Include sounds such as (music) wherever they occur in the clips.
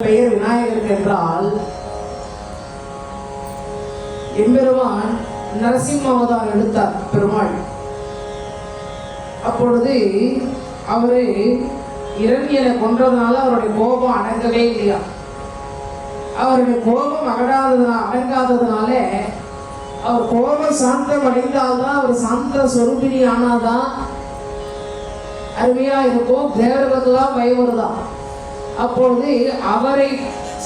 பெயர் விநாயகர் என்றால் எம்பெருமான் நரசிம்ம அவதாரம் எடுத்தார் பெருமாள். அப்பொழுது அவரு இரண்யனை கொன்றதுனால அவருடைய கோபம் அடங்கவே இல்லையா? அவருடைய கோபம் அகடாததுனா அடங்காததுனால அவர் கோபம் சாந்தம் அடைந்தால்தான் அவர் சாந்த சொரூபிணி ஆனாதான் அருமையா இருக்கும் தேவர்களுக்கெல்லாம் பயம் அப்பொழுது அவரை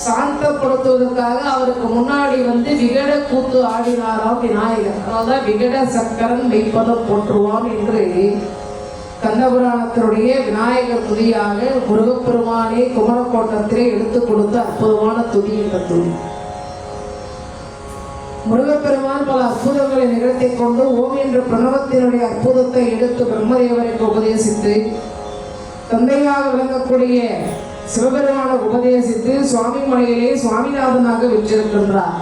சாந்தப்படுத்துவதற்காக அவருக்கு முன்னாடி வந்து விகட கூத்து ஆடினாராம் விநாயகர். அதனால்தான் விகட சக்கரன் மெய்ப்பதம் போற்றுவான் என்று கந்தபுராணத்தினுடைய விநாயகர் துதியாக முருகப்பெருமானை குமரக்கோட்டத்திலே எடுத்து கொடுத்த அற்புதமான துதி என்ற துதி. முருகப்பெருமான் பல அற்புதங்களை நிகழ்த்தி கொண்டு ஓம் என்ற பிரணவத்தினுடைய அற்புதத்தை எடுத்து பிரம்மதேவருக்கு உபதேசித்து தந்தையாக விளங்கக்கூடிய சிவபெருமான உபதேசித்து சுவாமி மலையிலே சுவாமிநாதனாக வென்றிருக்கின்றார்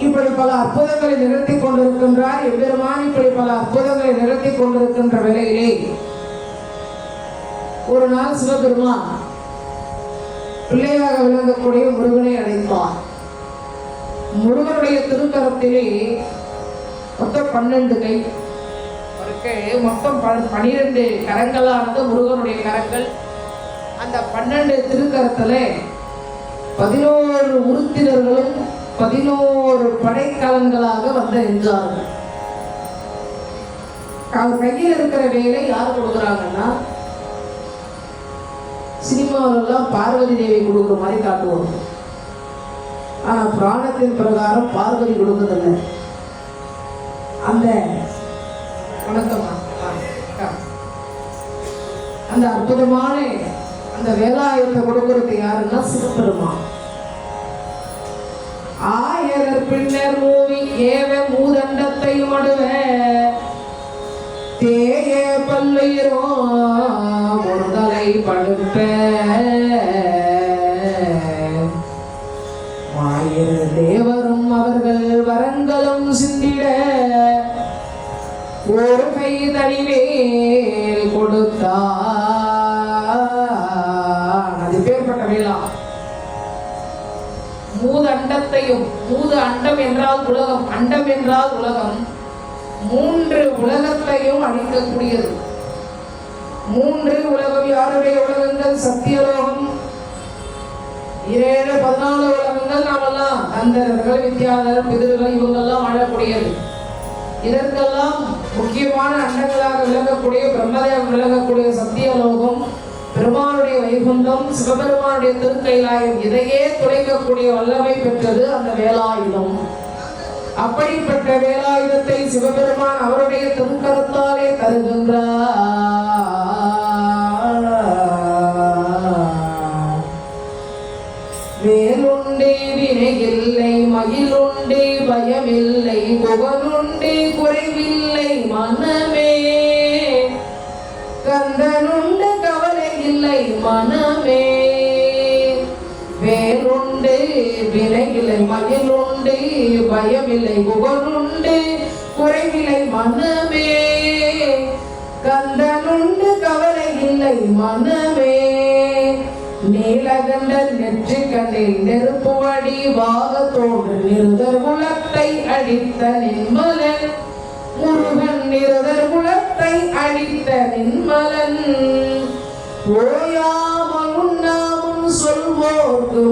இப்படி பல அற்புதங்களை நிகழ்த்தி கொண்டிருக்கின்றார். எம்பெருமான் இப்படி பல அற்புதங்களை நிகழ்த்தி கொண்டிருக்கின்ற வேளையிலே ஒரு நாள் சிவபெருமான் பிள்ளையாக விளங்கக்கூடிய முருகனை அழைத்தார் முருகனுடைய திருக்கரத்திலே மொத்தம் பன்னெண்டு கை. மொத்தம் ப- பனிரெண்டு கரங்களானது முருகனுடைய கரங்கள். அந்த பன்னெண்டு திருக்கரத்துல பதினோரு உருத்திரர்களும் பதினோரு படைக்கலன்களாக வந்து நின்றார்கள். அவர் கையில் இருக்கிற வேலை யார் கொடுக்குறாங்கன்னா சினிமாவிலெல்லாம் பார்வதி தேவி கொடுக்குற மாதிரி காட்டுவோம் ஆனா புராணத்தின் பிரகாரம் பார்வதி கொடுக்குறதில்ல. அந்த வணக்கமா? அந்த அற்புதமான அந்த வேலாயுதத்தை கொடுக்கறது யாருன்னா சிவபெருமான் ஆயர் பின்னர் மூவி ஏவ மூதண்டத்தை மடுவ. தேய பல்லுயிரோ முருதலை படுப்ப மாயிரு தேவரும் அவர்கள் வரங்களும் சிந்திட. ஒரு கை தனிவேல் கொடுத்தார். அண்டத்தையும் பூது அண்டம் என்றால் உலகம் அண்டம் என்றால் உலகம் மூன்று உலகத்தையும் அழிக்கக்கூடியது. மூன்று உலகம் யாருடைய உலகங்கள்? சத்தியலோகம். ஏழு பதினாலு உலகங்கள் நாமெல்லாம் அந்தர்கள் வித்யாதர் பிதர்கள் இவங்கெல்லாம் வாழக்கூடியது. இதற்கெல்லாம் முக்கியமான அண்டங்களாக விளங்கக்கூடிய பிரம்மதேவம் விளங்கக்கூடிய சத்தியலோகம் பெருமானுடைய வைகுண்டம் சிவபெருமானுடைய திருக்கைலாயம் இதையே துடைக்கக்கூடிய வல்லமை பெற்றது அந்த வேலாயுதம். அப்படிப்பட்ட வேலாயுதத்தை சிவபெருமான் அவருடைய திருக்கரத்தாலே தருகின்றார். வேலுண்டே வினையில்லை மகிழுண்டே பயமில்லை புகழுண்டே குறைவில்லை மனமே கந்தனும் மனமே. வேறுண்டு வினையில்லை மகிழுண்டு பயமில்லை புகழுண்டு குறைவில்லை மனமே. கந்தனுண்டு கவலை இல்லை மனமே. நீலகண்டன் நெற்றி கண்ணில் நெருப்பு வடி வாகத்தோடு நிறுதர் குலத்தை அடித்த நின்மலன். முருகன் நிறுதர் குலத்தை அடித்த நின்மலன். ஓயாமல் உண்ணாமும் சொல்வோர்க்கு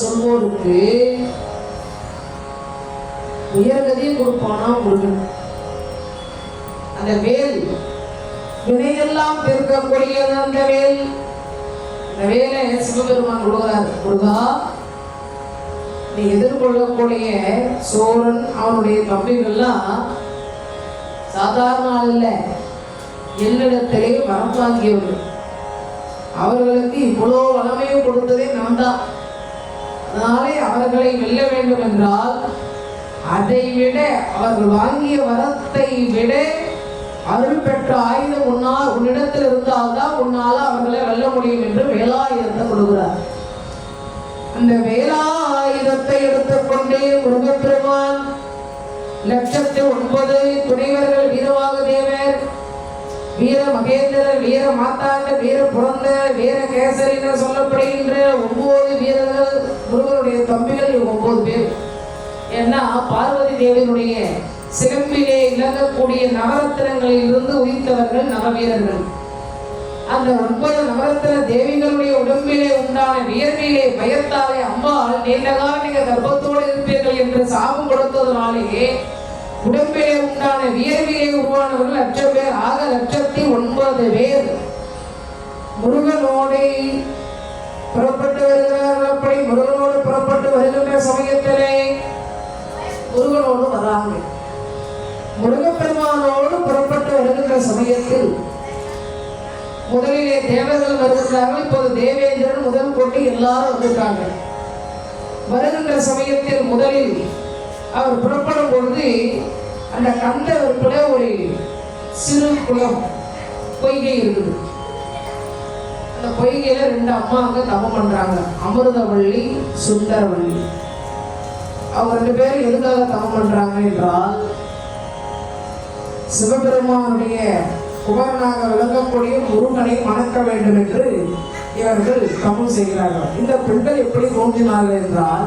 சொல்வோருக்கு உயர்கதியை கொடுப்பானா முருகன்? அந்த வேல் வினையெல்லாம் தீர்க்கக்கூடியது அந்த வேல். அந்த வேலை சிவபெருமான் கொடுக்கிறார். முருகா நீ எதிர்கொள்ளக்கூடிய சோழன் அவனுடைய தம்பிகள்லாம் சாதாரண ஆள் இல்ல என்னிடத்திலே வரம் தாங்கியவர்கள் அவர்களுக்கு இவ்வளோ வளமையும் கொடுத்ததே நான் தான். அதனாலே அவர்களை வெல்ல வேண்டும் என்றால் அதை விட அவர்கள் வாங்கிய வரத்தை விட அருள் பெற்ற ஆயுதம் உன்னால் உன்னிடத்தில் இருந்தால்தான் உன்னால அவர்களை வெல்ல முடியும் என்று வேலாயுதத்தை கொடுக்கிறார் அந்த வேலாயுதத்தை எடுத்துக்கொண்டே முருகப்பெருமான் லட்சத்து ஒன்பது துணைவர்கள் வீரவாக தேவர் வீர மகேந்திரர் வீர மாத்தாண்ட வீர புறந்த வீர கேசரி என சொல்லப்படுகின்ற ஒன்பது வீரர்கள் முருகனுடைய தம்பிகள் இவங்க ஒன்பது பேர். ஏன்னா பார்வதி தேவியினுடைய சிலம்பிலே இழங்கக்கூடிய நவரத்தினங்களில் இருந்து உயிர்த்தவர்கள் நவவீரர்கள். அந்த ஒன்பது நவரத்தின தேவிகளுடைய உடம்பிலே உண்டான வியர்விலே பயத்தாலே அம்பாள் நீண்ட கால நீங்க கர்ப்பத்தோடு இருப்பீர்கள் என்று சாபம் கொடுத்ததுனாலேயே உடம்பிலே உண்டான வியர்வியை உருவானவர்கள் லட்சம் பேர் ஆக லட்சத்தி ஒன்பது பேர். முருகனோடு புறப்பட்டு வருகிறார்கள். அப்படி முருகனோடு புறப்பட்டு வருகின்ற சமயத்திலே முருகனோடு வராங்க. முருகப்பெருமானோடு புறப்பட்டு வருகின்ற சமயத்தில் முதலிலே தேவர்கள் வருகிறார்கள். இப்போது தேவேந்திரன் முதல் கொண்டு எல்லாரும் வந்துட்டாங்க. வருகின்ற சமயத்தில் முதலில் அவர் புறப்படும் பொழுது அந்த கந்தவருக்குள்ள ஒரு சிறு குளம் பொய்கை இருக்குது அந்த பொய்கையில ரெண்டு அம்மா அங்க தவம் பண்றாங்க. அமிர்தவள்ளி சுந்தரவள்ளி. அவங்க ரெண்டு பேரும் எதுக்காக தவம் பண்றாங்க என்றால் சிவபெருமானுடைய குமரனாக விளங்கக்கூடிய முருகனை மணக்க வேண்டும் என்று இவர்கள் தவம் செய்கிறார்கள். இந்த பெண்கள் எப்படி தோன்றினார்கள் என்றால்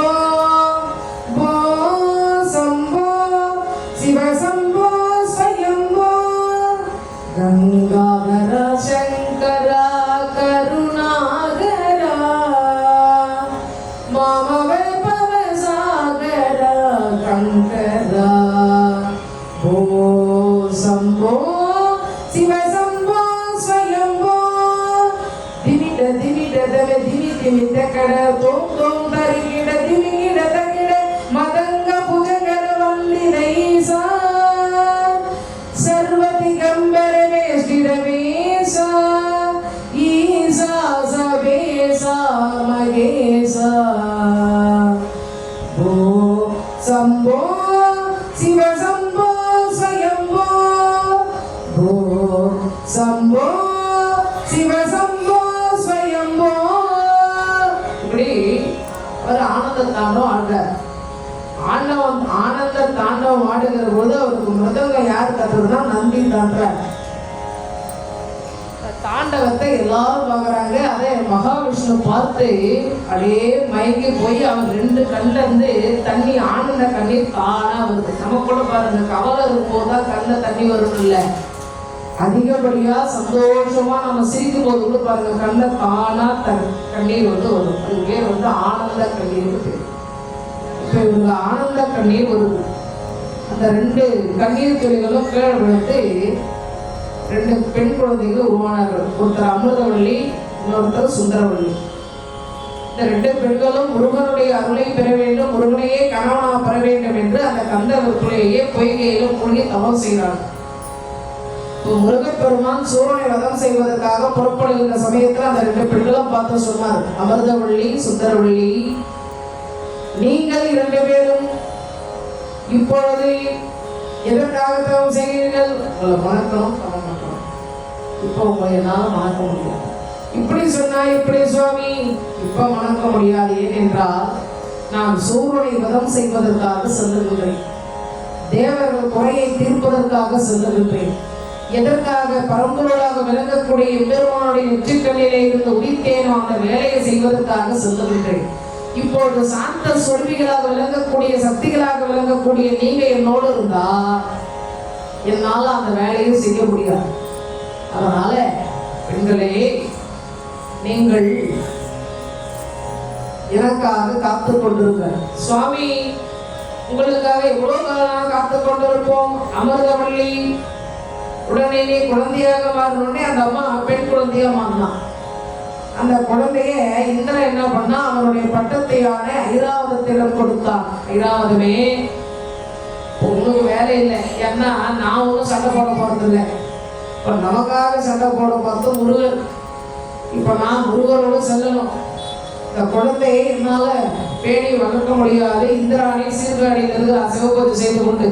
Obama. ஆண்டவன் ஆனந்த தாண்டவம் ஆடுகிற போது அவருக்கு மிருதங்கம் யார் கத்துறதுனா நந்தி தாண்டார் தாண்டவத்தை எல்லாரும் பார்க்குறாங்க. அதே மகாவிஷ்ணு பார்த்து அப்படியே மயங்கி போய் அவர் ரெண்டு கண்ணுல இருந்து தண்ணி ஆனந்த கண்ணீர் தானா வருது. நம்ம கூட பாருங்க கவலை இருக்கும்போது தான் கண்ணுல தண்ணி வரும் இல்லை அதிகப்படியா சந்தோஷமா நம்ம சிரிக்கும் போது கூட பாருங்க கண்ணில் தானா தண்ணீர் வந்து வரும். அது பேர் வந்து ஆனந்த கண்ணீர் பேர். இப்ப இவங்க ஆனந்த கண்ணீர் வருது அந்த ரெண்டு கண்ணீர் துளிகளும் கீழே விழுந்து ரெண்டு பெண் குழந்தைகள் உருவானார்கள். ஒருத்தர் அமிர்தவள்ளி இன்னொருத்தர் சுந்தரவள்ளி. இந்த ரெண்டு பெண்களும் முருகனுடைய அருளை பெற வேண்டும் முருகனையே கணவனாக பெற வேண்டும் என்று அந்த கந்தவருக்குள்ளேயே பொய்கையிலும் மூழ்கி தவம் செய்கிறார்கள் இப்போ முருகப்பெருமான் சூரனை வதம் செய்வதற்காக புறப்படுகின்ற சமயத்தில் அந்த ரெண்டு பெண்களும் பார்த்து சொன்னார். அமிர்தவள்ளி சுந்தரவள்ளி நீங்கள் இரண்டு பேரும் இப்பொழுது எதற்காக தவம் செய்கிறீர்கள்? உங்களை வணக்கணும் தவம் இப்போ உங்களை என்னால் வணக்க முடியாது. இப்படி சொன்னா இப்படி சுவாமி? இப்ப மணக்க முடியாது. ஏனென்றால் நான் சூரனை வதம் செய்வதற்காக செல்லுகின்றேன். தேவர்கள் குறையை தீர்ப்பதற்காக செல்லுகின்றேன். எதற்காக பரம்பொருளாக விளங்கக்கூடிய பெருமானுடைய நெற்றிக்கண்ணிலே இருந்து உதித்தேனோ அந்த வேலையை செய்வதற்காக செல்லுகின்றேன். இப்பொழுது சாந்த சொல்விகளாக விளங்கக்கூடிய சக்திகளாக விளங்கக்கூடிய நீங்க என்னோடு இருந்தா என்னால அந்த வேலையை செய்ய முடியாது. அதனால பெண்களே நீங்கள் எனக்காக காத்து கொண்டிருங்க சுவாமி உங்களுக்காக எவ்வளவு காலமாக காத்து கொண்டிருப்போம்? அமிர்தவள்ளி உடனே குழந்தையாக மாறணும்னே அந்த அம்மா பெண் குழந்தையா மாறினான் அந்த குழந்தைய இந்திரன் என்ன பண்ணா? அவனுடைய பட்டத்தையான ஐராவதத்திடம் கொடுத்தான். ஐராவதமே உங்களுக்கு வேலை இல்லை. ஏன்னா நான் ஒன்றும் சண்டை போட போறதில்லை. இப்ப இப்போ நமக்காக சண்டை போட பார்த்து முருகன். இப்போ நான் முருகனோடு செல்லணும். இந்த குழந்தையை என்னால பேணி வளர்க்க முடியாது. இந்திராணி சீர்காழியிலிருந்து சிவபதி செய்து கொண்டு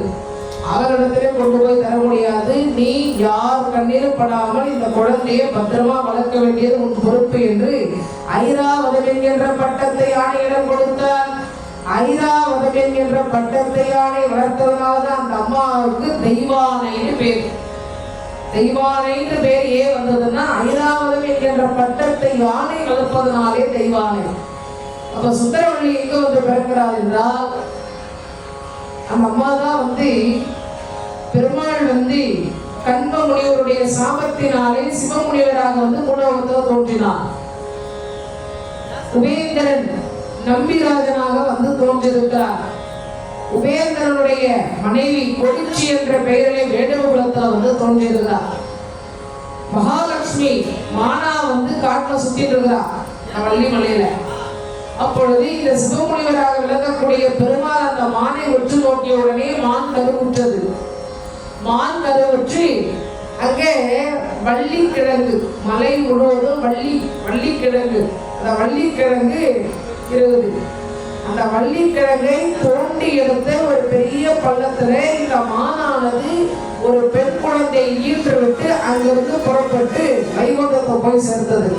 அவரிடத்திலே கொண்டு போய் தர முடியாது. நீ யார் கண்ணீரும் படாமல் இந்த குழந்தையை பத்திரமா வளர்க்க வேண்டியது உன் பொறுப்பு என்று ஐராவதம் என்கின்ற பட்டத்தை ஆணையிடம் கொடுத்தார். ஐராவதம் என்கின்ற பட்டத்தை யானை வளர்த்ததுனால அந்த அம்மாவுக்கு தெய்வானைன்னு பேர். தெய்வானைன்னு பேர் ஏன் வந்ததுன்னா ஐராவதம் என்கின்ற பட்டத்தை யானை வளர்ப்பதனாலே தெய்வானை. அப்ப சுந்தரவள்ளி எங்க வந்து பிறக்கிறார் என்றால் அந்த அம்மா தான் வந்து பெருமாள் வந்து கண்ப முனிவருடைய சாபத்தினாலே சிவமுனிவராக வந்து மூலவத்தில் தோன்றினார். உபேந்திரன் நம்பிராஜனாக வந்து தோன்றிருக்கிறார். உபேந்திரனுடைய மனைவி கொடிச்சி என்ற பெயரிலே வேடுகுலத்துல வந்து தோன்றியிருக்கிறார் மகாலட்சுமி மானா வந்து காட்டில் சுத்திட்டு இருக்கிறார் வள்ளிமலையில அப்பொழுது இந்த சிவமுனிவராக விளங்கக்கூடிய பெருமாள் அந்த மானை உற்று நோக்கிய உடனே மான் கருவுற்றது. மான் கருவுற்றி அங்கே வள்ளிக்கிழங்கு மலை முழுவதும் வள்ளி வள்ளிக்கிழங்கு. அந்த வள்ளிக்கிழங்கு இருக்குது அந்த வள்ளிக்கிழங்கை தோண்டி எடுத்த ஒரு பெரிய பள்ளத்துல இந்த மானானது ஒரு பெண் குழந்தையை ஈன்று விட்டு அங்கிருந்து புறப்பட்டு வைகுண்டத்தை போய் சேர்ந்தது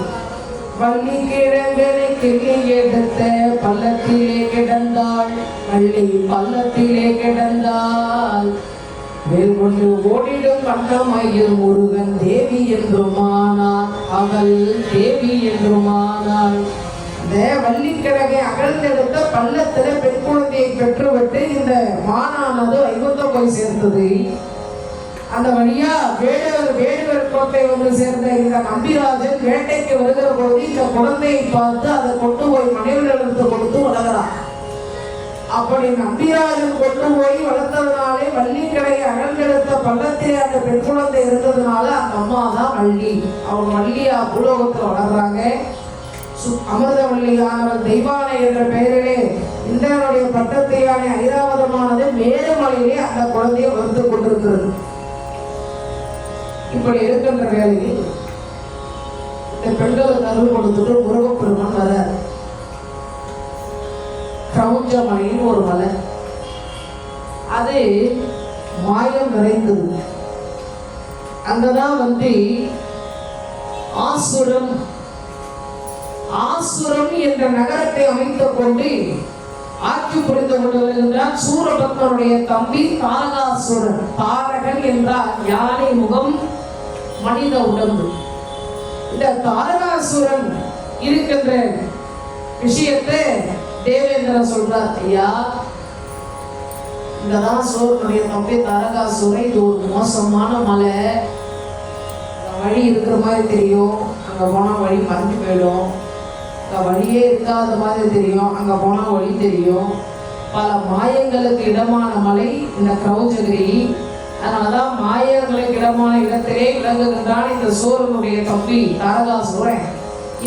வள்ளி கிழங்கனை கிள்ளி எடுத்த பள்ளத்திலே கிடந்தாள். வள்ளி பள்ளத்திலே கிடந்தாள். வேல் கொண்டு ஓடிடும் கண்டமையில் முருகன் தேவி என்றுமானார் அவள் தேவி என்றுமானாள் இந்த வள்ளிக்கிழங்கை அகழ்ந்தெடுத்த பள்ளத்தில் பெண் குழந்தையை பெற்றுவிட்டு இந்த மானானது வைகுந்த போய் சேர்ந்தது. அந்த வழியா வேடுவர் வேடுவர் கோட்டை வந்து சேர்ந்த இந்த நம்பிராஜன் வேட்டைக்கு வருகிற பொழுது இந்த குழந்தையை பார்த்து அதை கொண்டு போய் மனைவிடத்து கொடுத்து அப்படி நம்பிராஜன் கொண்டு போய் வளர்த்ததுனாலே வள்ளிக்கடை அகழ்ந்தெடுத்த பள்ளத்திலே அந்த பெண் குழந்தை இருந்ததுனால அந்த அம்மா தான் வள்ளி. அவங்க வள்ளியா பூலோகத்தில் வளர்றாங்க. சு- தெய்வானை என்ற பெயரிலே இந்திரனுடைய பட்டத்தையான ஐராவதமானது மேலுமலையிலே அந்த குழந்தையை வளர்த்து கொண்டிருக்கிறது. இப்படி இருக்கின்ற வேலையில் இந்த பெண்களுக்கு அருள் கொடுத்துட்டு முருகப்பெருமான் வர்றார். கிரௌஞ்ச ஒரு மலை அது மாயம் நிறைந்தது. அங்கதான் வந்து ஆசுரம் ஆசுரம் என்ற நகரத்தை அமைத்துக் கொண்டு ஆட்சி புரிந்து கொண்டு வருகின்றார் சூரபத்மனுடைய தம்பி தாரகாசுரன். தாரகன் என்றால் யானை முகம் மனித உடம்பு. இந்த தாரகாசுரன் இருக்கின்ற விஷயத்தை தேவேந்திரன் சொல்றார் ஐயா இங்கதான் சோரனுடைய தம்பி தாரகாசுரன் இது ஒரு மோசமான மலை. வழி இருக்கிற மாதிரி தெரியும். அங்கே போனால் வழி மறந்து போயிடும். அங்கே வழியே இருக்காத மாதிரி தெரியும். அங்கே போனால் வழி தெரியும். பல மாயங்களுக்கு இடமான மலை இந்த கிரௌஜகிரி அதனாலதான் மாயங்களுக்கு இடமான இடத்திலே விளங்குகின்றான் இந்த சோரனுடைய தம்பி தாரகாசுரன்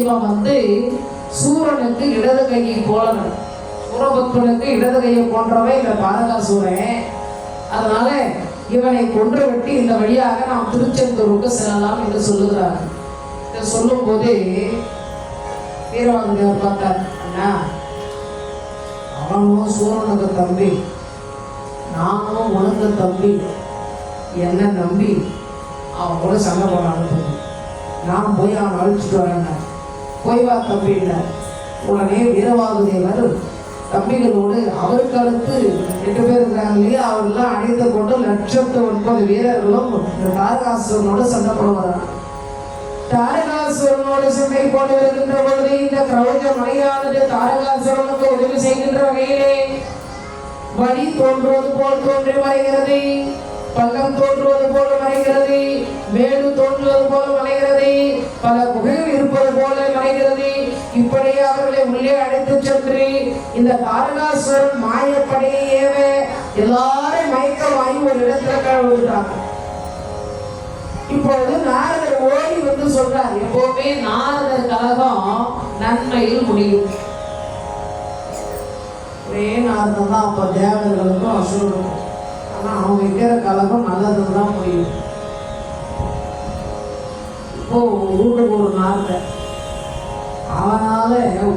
இவன் வந்து சூரனுக்கு இடது கையை போலவன். சூரபத்மனுக்கு இடது கையை போன்றவை இந்த தாரகாசுரன் அதனால இவனை கொன்று விட்டு இந்த வழியாக நாம் திருச்செந்தூருக்கு செல்லலாம் என்று சொல்லுகிறார். இதை சொல்லும் போது வீரவாதேவர் பார்த்தார் அண்ணா அவனும் சூரனுக்கு தம்பி. நானும் உனக்கு தம்பி. என்ன நம்பி அவன் கூட சண்டை போட அனுப்புங்க நான் போய் அவன் அழிச்சிட்டு வரேன் போய் வா தம்பின்ன உடனே வீரவாகுதேவர் கம்பிகளோடு அவருக்கு அடுத்து எட்டு பேர் இருக்கிறாங்க இல்லையா? அவரெல்லாம் அழைத்து கொண்டு லட்சத்து ஒன்பது வீரர்களும் இந்த தாரகாசுரனோடு சண்டை போட தாரகாசுரனோடு சண்டை போட்டு வருகின்ற பொழுது இந்த பிரபஞ்ச மலையானது தாரகாசுரனுக்கு உதவி செய்கின்ற வகையிலே வழி தோன்றுவது போல் தோன்றி மறைகிறது. பள்ளம் தோன்றுவது போல மறைகிறது. மேடு தோன்றுவது போல மறைகிறது. பல குகைகள் போல மறைகிறது இப்படியே அவர்களை உள்ளே அழைத்து சென்று இந்த தாரகாசுரன் மாயப்படையை ஏவ எல்லாரும் மயக்கமாகி ஒரு இடத்துல கழுவுகிறாங்க இப்பொழுது நாரதர் ஓடி வந்து சொல்றார் எப்பவுமே நாரதர் கழகம் நன்மையில் முடியும். ஒரே நாரதம் தான் அப்ப தேவர்களுக்கும் அசுரனுக்கும் ஆனா அவங்க வைக்கிற கழகம் நல்லது தான் முடியும். இப்போ ஊருக்கு ஒரு நாரதர் அவனால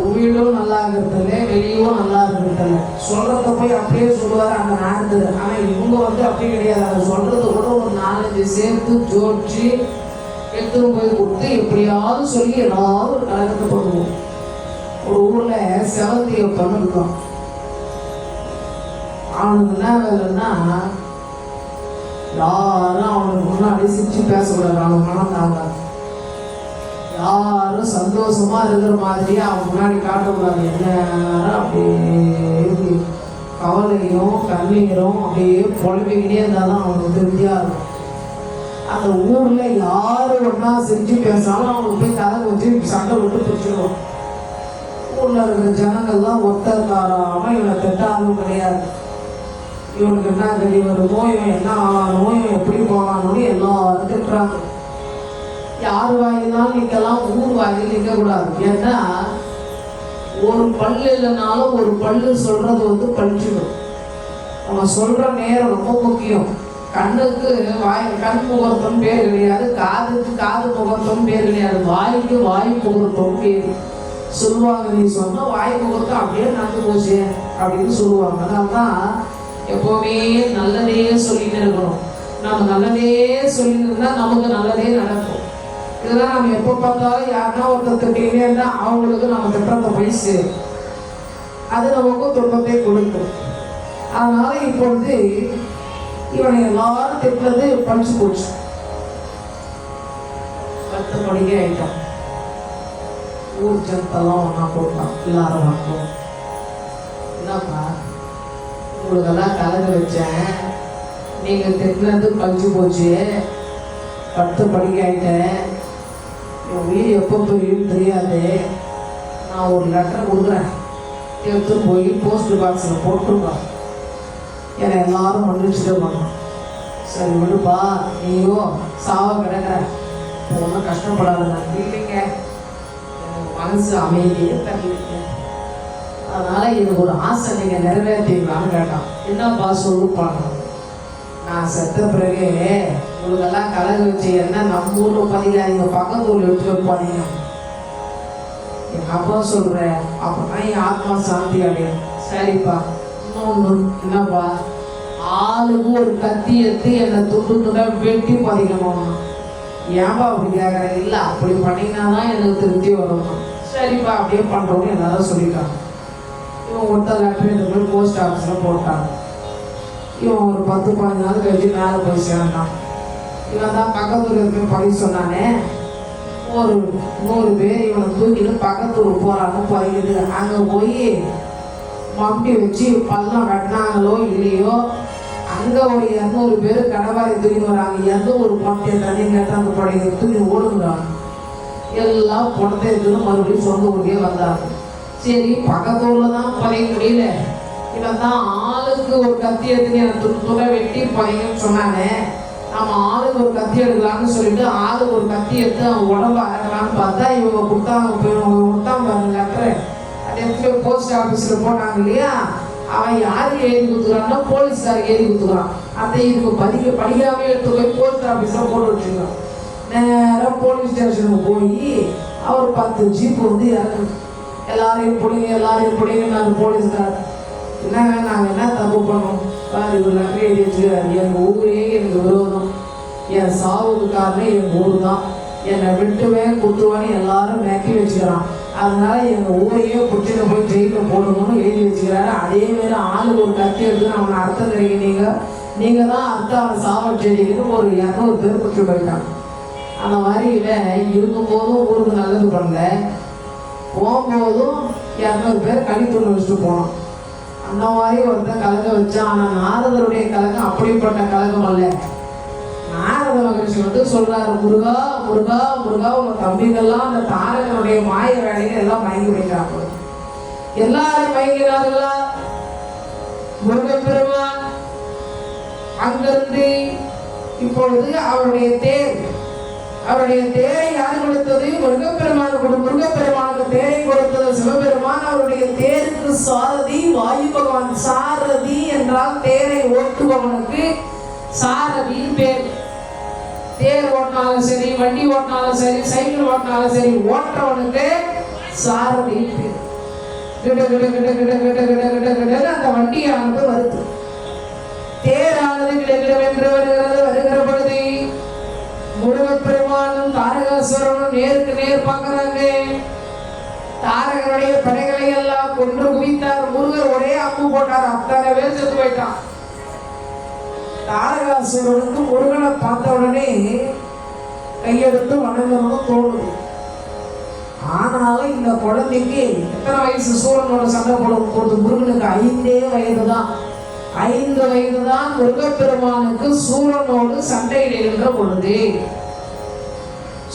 உயிரும் நல்லா இருக்கிறதில்ல வெளியும் நல்லா இருக்கிறதில்ல சொல்றத போய் அப்படியே சொல்லுவார் அந்த நாரதர் ஆனா இவங்க வந்து அப்படி கிடையாது. அவங்க சொல்றத கூட ஒரு நாலஞ்சு சேர்த்து ஜோடிச்சு எடுத்துட்டு போய் கொடுத்து எப்படியாவது சொல்லி ஏதாவது ஒரு கலக்கத்தை பண்ணுவோம். ஒரு ஊர்ல செவந்தி அப்பன்னு இருக்கும். அவனுக்கு என்ன வேலைன்னா யாரும் அவனுக்கு முன்னாடி சிரிச்சு பேசக்கூடாது. அவன் மனம் தாங்க. யாரும் சந்தோஷமா இருக்கிற மாதிரியே அவன் முன்னாடி காட்டக்கூடாது. எல்லாரும் அப்படியே கவலையும் கண்ணீரும் அப்படியே புலம்பிக்கிட்டே இருந்தாலும் அவனுக்கு திருப்தியா இருக்கும். அந்த ஊர்ல யாரு ஒண்ணா செஞ்சு பேசினாலும் அவனுக்கு போய் கதை வச்சு சண்டை விட்டு பிடிச்சிடுவான் ஊர்ல இருக்கிற ஜனங்கள்லாம் ஒருத்தர் தாராம இவனை திட்டாதும் கிடையாது. இவனுக்கு என்ன கதி வருமோ இவன் என்ன ஆனானோ இவன் எப்படி போனானோன்னு எல்லாரும் திட்டுறாங்க. யார் வாயினாலும் நிற்கலாம் ஊர் வாயில் நிற்கக்கூடாது. ஏன்னா ஒரு பல்லு இல்லைனாலும் ஒரு பல்லு சொல்றது வந்து பழிச்சிடும் நம்ம சொல்ற நேரம் ரொம்ப முக்கியம். கண்ணுக்கு வாய் கண் முகூர்த்தம் பேர் கிடையாது காதுக்கு காது முகூர்த்தம் பேர் கிடையாது வாய்க்கு வாய் முகூர்த்தம் பேர். சொல்லுவாங்க நீ சொன்னால் வாய் முகூர்த்தம் அப்படியே நடந்து போச்சு அப்படின்னு சொல்லுவாங்க. அதனால தான் எப்போவுமே நல்லதே சொல்லிட்டு இருக்கணும். நம்ம நல்லதே சொல்லிட்டு இருந்தால் நமக்கு நல்லதே நடக்கும். இதெல்லாம் நம்ம எப்போ பார்த்தாலும் யாருன்னா ஒருத்தர் திட்டிகிட்டே அவங்களுக்கு நம்ம திட்டத்தை அந்த வயசு. அது நமக்கும் துன்பத்தை கொடுக்கும். அதனால இப்பொழுது இவனை எல்லாரும் திட்டுறது பழிச்சு போச்சு. பத்து மணிக்கு ஆயிட்டான். ஊர் ஜனத்தெல்லாம் ஒன்றா போட்டான். எல்லாரும் வாங்கும் என்னப்பா உங்களுக்கெல்லாம் கலந்து வச்சேன். நீங்கள் திட்டினது பழிச்சு போச்சு. பத்து படிக்க ஆயிட்டேன். என் உயிர் எப்போ போயின்னு தெரியாது. நான் ஒரு லெட்டர் கொடுக்குறேன். எடுத்து போய் போஸ்ட் பாக்ஸில் போட்டுருப்பா. என்னை எல்லாரும் மன்னிச்சுட்டு சரி விடுப்பா. நீயோ சாவ கிடக்குற. ஒன்றும் கஷ்டப்படாத நான் இல்லைங்க. எனக்கு மனசு அமைதியே தரலைங்க அதனால் எனக்கு ஒரு ஆசை நீங்கள் நிறைவேற்றீங்களான்னு கேட்டான். என்னப்பா சொல்லுப்பாங்க நான் செத்த பிறகு உங்களுக்கெல்லாம் கலந்து வச்சு என்ன நம்ம ஊர்ல பதிக்காதீங்க பக்கத்து ஊர்ல எடுத்து வைப்பாதீங்க எங்க அப்பா சொல்ற அப்பதான் என் ஆத்மா சாந்தி அடையும். சரிப்பா. இன்னொன்று என்னப்பா? ஆளுக்கு ஒரு கத்தி எடுத்து என்னை துண்டு துண்டா வெட்டி பதிக்கணும் ஏன்பா அப்படி கேட்குறேன் இல்லை அப்படி பண்ணினா தான் எனக்கு திருப்தி வரும். சரிப்பா அப்படியே பண்ணுறோம்னு என்னால் சொல்லிட்டாங்க. இவன் ஒருத்தர் லெட்டர் இந்த போய் போஸ்ட் ஆஃபீஸில் போட்டாங்க இவன் ஒரு பத்து பதினஞ்சு நாள் கழிச்சு மேலே போய் சேர்ந்தான். இவன் தான் பக்கத்தூர் இருக்குன்னு பழி சொன்னானே. ஒரு நூறு பேர் இவனை தூக்கிட்டு பக்கத்தூர் போறான்னு பழகிட்டு அங்கே போய் மம்பி வச்சு பள்ளம் கட்டினாங்களோ இல்லையோ அங்கே ஒரு இரநூறு பேர் கடவாரி தூக்கிட்டு வராங்க. எந்த ஒரு பணத்தை தண்ணி கேட்டால் அந்த பழைய தூக்கி ஓடுங்க எல்லாம் பணத்தை எடுத்துன்னு மறுபடியும் சொந்த ஊருக்கே வந்தாங்க. சரி பக்கத்தூரில் தான் பழைய முடியல. இவன் தான் ஆளுக்கு ஒரு கத்தி எடுத்து எனக்கு துணை வெட்டி பழையன்னு சொன்னானே. நம்ம ஆளுக்கு ஒரு கத்தி எடுக்கலாம்னு சொல்லிட்டு ஆளுக்கு ஒரு கத்தி எடுத்து அவன் உடம்பு அறக்கலாம்னு பார்த்தா இவங்க கொடுத்தாங்க கொடுத்தாங்க பாருங்க லெட்டரு. அது எடுத்து போஸ்ட் ஆஃபீஸில் போனாங்க இல்லையா? அவன் யாருக்கு எழுதி கொடுத்துக்கிறான்னா போலீஸ்காருக்கு எழுதி கொடுத்துக்கிறான். அதை இதுக்கு படிக்க படிக்காமே எடுத்து போய் போஸ்ட் ஆஃபீஸில் போட்டு வச்சுக்கிறான் நேராக போலீஸ் ஸ்டேஷனுக்கு போய் அவர் பத்து ஜீப் வந்து இறக்குது. எல்லாரையும் பிடிங்க எல்லாரையும் பிடிங்க நான் போலீஸ்கார். என்னங்க நாங்கள் என்ன தப்பு பண்ணோம்? பாரு இவர் லெட்டர் எழுதி வச்சுக்கிறாரு எங்கள் ஊரே எனக்கு விரோதம். என் சாவுக்கு காரணம் எங்கள் ஊர் தான். என்னை விட்டுவேன் குத்துவேன்னு எல்லாரும் மேக்கி வச்சுக்கிறான். அதனால எங்கள் ஊரையே பிடிச்சிட்டு போய் ஜெயிலில் போடணும்னு எழுதி வச்சுக்கிறாரு. அதே மாதிரி ஆளுக்கு ஒரு கத்தி எடுத்து அவனை அர்த்தம் தெரியுங்க நீங்கள் நீங்கள் தான் அர்த்தம் அவனை சாவடிச்சிருக்கீங்கன்னு ஒரு இரநூறு பேர் குத்தி போயிட்டாங்க அந்த மாதிரி இவன் இருக்கும்போதும் ஊருக்கு நல்லது பண்ணல. போகும்போதும் இரநூறு பேர் கழித்துண்டு வச்சுட்டு போனான் அந்த மாதிரி ஒருத்தன் கலங்க வச்சான் ஆனால் நாரதருடைய கலகம் அப்படிப்பட்ட கலகம் அல்ல. மகிழ்ச்சி வந்து சொல்றாரு முருகா முருகா முருகா உங்க தம்பிகள்லாம் அந்த தாரகனுடைய மாய வேலையை எல்லாம் மயங்கி வைக்கிறாங்க எல்லாரும் மயங்கினார்களா? முருகப்பெருமான் அங்கிருந்து இப்பொழுது அவருடைய தேர் அவருடைய தேரை யார் கொடுத்தது முருகப்பெருமான் கொடு முருகப்பெருமானுக்கு தேரை கொடுத்தது சிவபெருமான் அவருடைய தேருக்கு சாரதி வாயு பகவான் சாரதி என்றால் தேரை ஓட்டுபவனுக்கு சாரதி பேர் தேர் ஓட்டினாலும் சரி வண்டி ஓட்டினாலும் சரி சைக்கிள் ஓட்டினாலும் சரி ஓட்டுறவனுக்கு சாரதி பேர் கிட கிட கிட கிட கிட கிட கிட கிடன்னு அந்த வண்டியானது வருது தேரானது கிடக்கிடவென்று வருகிறது வருகிற பொழுது தாரகாசுரனும் நேருக்கு நேர் பார்க்கறாங்க. தாரகனுடைய படைகளை எல்லாம் கொன்று குவித்தார். முருகர் ஒரே அம்பு போட்டார். அத்தனை பேர் செத்து போயிட்டான். தாரகாசுரனுக்கு முருகனை பார்த்த உடனே கையெடுத்து வணங்கணும்னு தோணுது. ஆனாலும் இந்த குழந்தைக்கு எத்தனை வயசு சூழனோட சண்டை போடும் போது முருகனுக்கு ஐந்தே வயது தான் ஐந்து வயது தான் முருகப்பெருமானுக்கு சூரனோடு சண்டையில் இருந்த பொழுது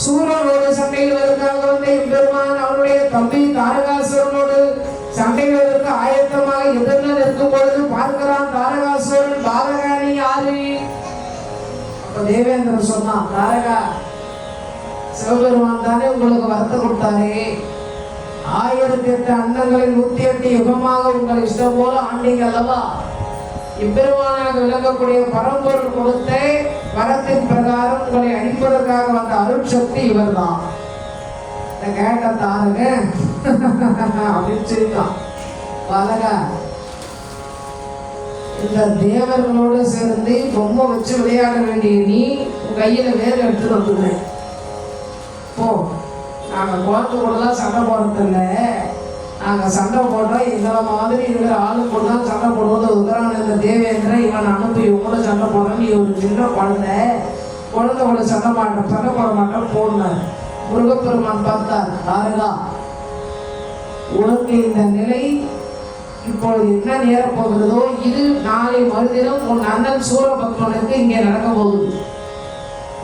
சூரனோடு சண்டையிடுவதற்காக வந்த எம்பெருமான் அவனுடைய தம்பி தாரகாசுரனோடு சண்டையிடுவதற்கு ஆயத்தமாக எதிர்ல நிற்கும் பொழுது பார்க்கிறான் தாரகாசுரன் பாலகாணி யாரு? தேவேந்திரன் சொன்னான் தாரகா சிவபெருமான் தானே உங்களுக்கு வருத்தம் கொடுத்தாரே. ஆயிரத்தி எட்டு அன்னங்களில் நூத்தி எட்டு யுகமாக உங்கள் இஷ்டம் போல ஆண்டீங்க அல்லவா? இப்பெருமானாக விளங்கக்கூடிய பரம்பொருள் கொடுத்தேன் வரத்தின் பிரகாரம் உங்களை அழிப்பதற்காக வந்த அருட்சக்தி இவர்தான். தான் கேட்ட தாருங்க (laughs) அப்படின்னு சொல்லிட்டான். பலக இந்த தேவர்களோடு சேர்ந்து பொம்மை வச்சு விளையாட வேண்டிய நீ கையில் கையில வேறு எடுத்துட்டு வந்துடுறேன் போ. நாங்கள் குழந்தை கூடலாம் சண்டை போடுறதில்ல நாங்கள் சண்டை போட்டோம். இந்த மாதிரி இருக்கிற ஆளு கூட தான் சண்டை போடுவோம் உதரான இந்த தேவேந்திரன் இவன் அனுப்பி இவங்கள கூட சண்டை போடுறேன். நீ ஒரு சின்ன குழந்தை. குழந்தை கூட சண்டை மாட்டேன் சண்டை போட மாட்டேன். போடணும் முருகப்பெருமான் பார்த்தார். தாரகா உனக்கு இந்த நிலை இப்பொழுது என்ன நேரம் போகிறதோ இது நாளை மறுதினம் உன் அண்ணன் சூரபத்மனுக்கு இங்கே நடக்க போகுது.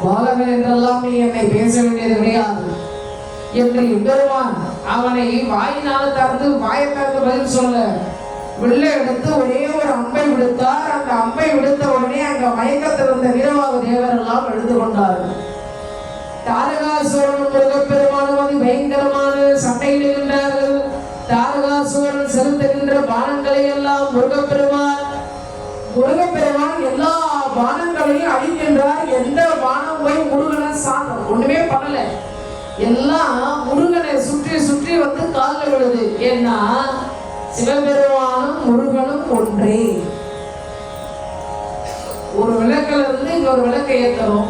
பாலகன் என்றெல்லாம் நீ என்னை பேச வேண்டியது கிடையாது. என்று பெருமான் அவனை வாயினால திறந்து வாயை திறந்து பதில் சொல்ல வில்லை எடுத்து ஒரே ஒரு அம்பை விடுத்தார். அந்த அம்பை விடுத்த உடனே அங்க மயக்கத்தில் இருந்த வீரவாக தேவர் எல்லாம் எழுந்து கொண்டார்கள். தாரகாசுரன் முருகப்பெருமானும் அது பயங்கரமான சண்டையில் இருக்கின்றார்கள் தாரகாசுரன் செலுத்துகின்ற பானங்களை எல்லாம் முருகப்பெருமான் முருகப்பெருமான் எல்லா பானங்களையும் அழிக்கின்றார். எந்த பானம் போய் முருகனை சாந்தம் ஒண்ணுமே பண்ணல. எல்லாம் முருகனை சுற்றி சுற்றி வந்து காலில் விழுது. ஏன்னா சிவபெருமானும் முருகனும் ஒன்றே. ஒரு விளக்குல இருந்து இன்னொரு விளக்கை ஏத்தணும்.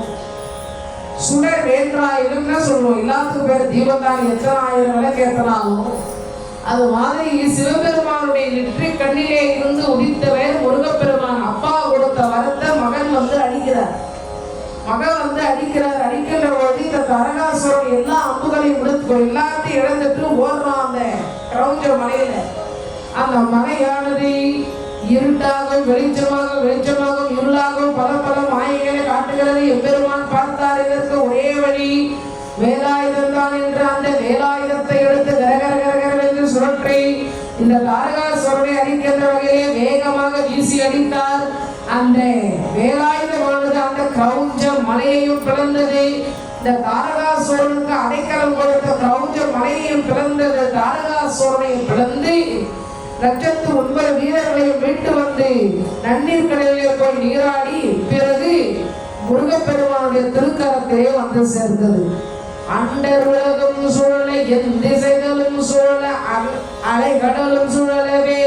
சுடர் வேற்றாயிரம்னா சொல்லுவோம். எல்லாத்துக்கும் பேர் தீபத்தான் எத்தனை ஆயிரம் விளக்கு ஏத்தனாலும். அது மாதிரி சிவபெருமானுடைய நெற்றி கண்ணிலே இருந்து உதித்தவர் முருகப்பெருமான். அப்பா கொடுத்த வரத்தை மகன் வந்து அடிக்கிறார். மகன் வந்து அடிக்கிறார் அடிக்கின்ற போது இந்த தரகாசுரன் எல்லா அம்புகளையும் விடுத்து எல்லாத்தையும் இழந்துட்டு ஓடுறான் அந்த கிரௌஞ்ச மலையில. அந்த மலையானது இருட்டாக வெளிச்சமாக வெளிச்சமாக இருளாகவும் பல பல மாயங்களை காட்டுகிறது. எம்பெருமான் பார்த்தார் இதற்கு ஒரே வழி வேலாயுதம் தான் என்று அந்த வேலாயுதத்தை எடுத்து கரகர கரகர என்று சுழற்றி இந்த தாரகாசுரனை அடிக்கின்ற வகையிலே வேகமாக வீசி அடித்தார். அந்த வேலாயுதமானது அந்த கிரௌஞ்ச மலையையும் பிளந்தது. இந்த தாரகாசுரனுக்கு அடைக்கலம் கொடுத்த கிரௌஞ்ச மலையையும் பிளந்தது. தாரகாசுரனையும் பிளந்து லட்சத்து ஒன்பது வீரர்களையும் மீட்டு வந்து நன்னீர் கடலிலே போய் நீராடி பிறகு முருகப்பெருமானுடைய திருக்கரத்திலே வந்து சேர்ந்தது. அண்டர் உலகம் சூழலை என் திசைகளும் சூழல அலைகடலும் சூழலவே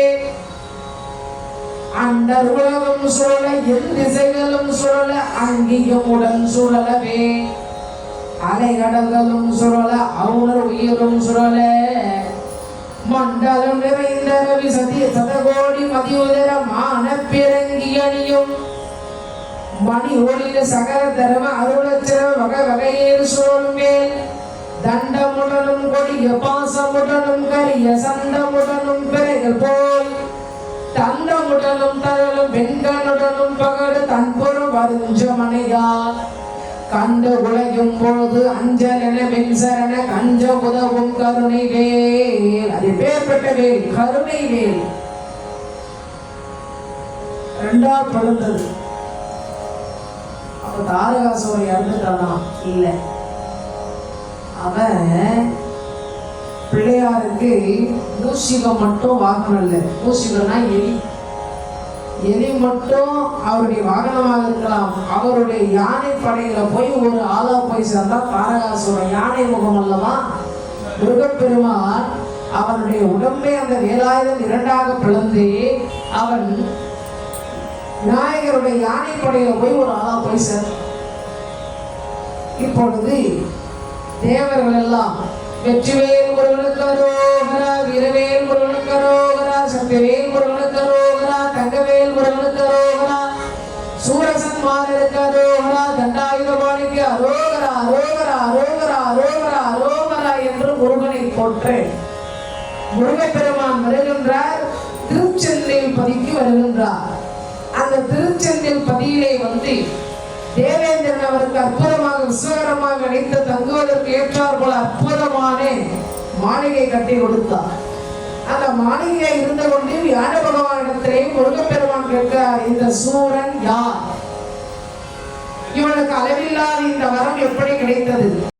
அண்டர் உலகம் சுழல என் திசைகளும் சுழல அங்கீகமுடன் சுழலவே. அலைகடல்களும் சுழல அவுணர் உயிரும் சுழல. மண்டலம் நிறைந்த ரவி சதி சதகோடி மதியுதர மான பிறங்கி அணியும். மணி ஒளிர சகல தர்ம அருளச்சிர வகை வகையில் சூழ்மேல் தண்டமுடனும் கொடிய பாசமுடனும் கரிய சந்தமுடனும் பிறைகள் போல். கண்டு உழையும் பொழுது அஞ்சல் மின்சரண கஞ்ச உதவும் கருணை வேல் அது பேர்பட்ட வேல்? கருணை வேல் ரெண்டா பழுந்தது அப்ப தாரகாசுவரை இறந்துட்டானா? இல்ல. அவன் பிள்ளையாருக்கு மூஷிகம் மட்டும் வாகனம் இல்லை மூஷிகம்னா எலி. எலி மட்டும் அவருடைய வாகனமாக இருக்கலாம். அவருடைய யானை படையில போய் ஒரு ஆளா போய் சேர்ந்தா தாரகாசுரன் யானை முகம் அல்லவா? முருகப்பெருமான் அவனுடைய உடம்பை அந்த வேலாயுதம் இரண்டாக பிளந்து அவன் விநாயகருடைய யானை படையில போய் ஒரு ஆளா போய் சேர்ந்தான் இப்பொழுது தேவர்கள் எல்லாம் வெற்றிவேல் முருகனுக்கு அரோகரா வீரவேல் முருகனுக்கு அரோகரா சத்தியவேல் போற்று முருகப்பெருமான் வருகின்றார் திருச்செந்தில் பதிக்கு வருகின்றார். அந்த திருச்செந்தில் பதியிலே வந்து தேவேந்திரன் அவருக்கு அற்புதமாக விஸ்வகரமாக நினைத்து தங்குவதற்கு ஏற்றார் போல அற்புதமான மாளிகை கட்டி கொடுத்தார். அந்த மாளிகையை இருந்து கொண்டு யான பகவானிடத்திலே முருகப்பெருமான் கேட்கிறார் இந்த சூரன் யார்? இவனுக்கு அளவில்லாத இந்த வரம் எப்படி கிடைத்தது?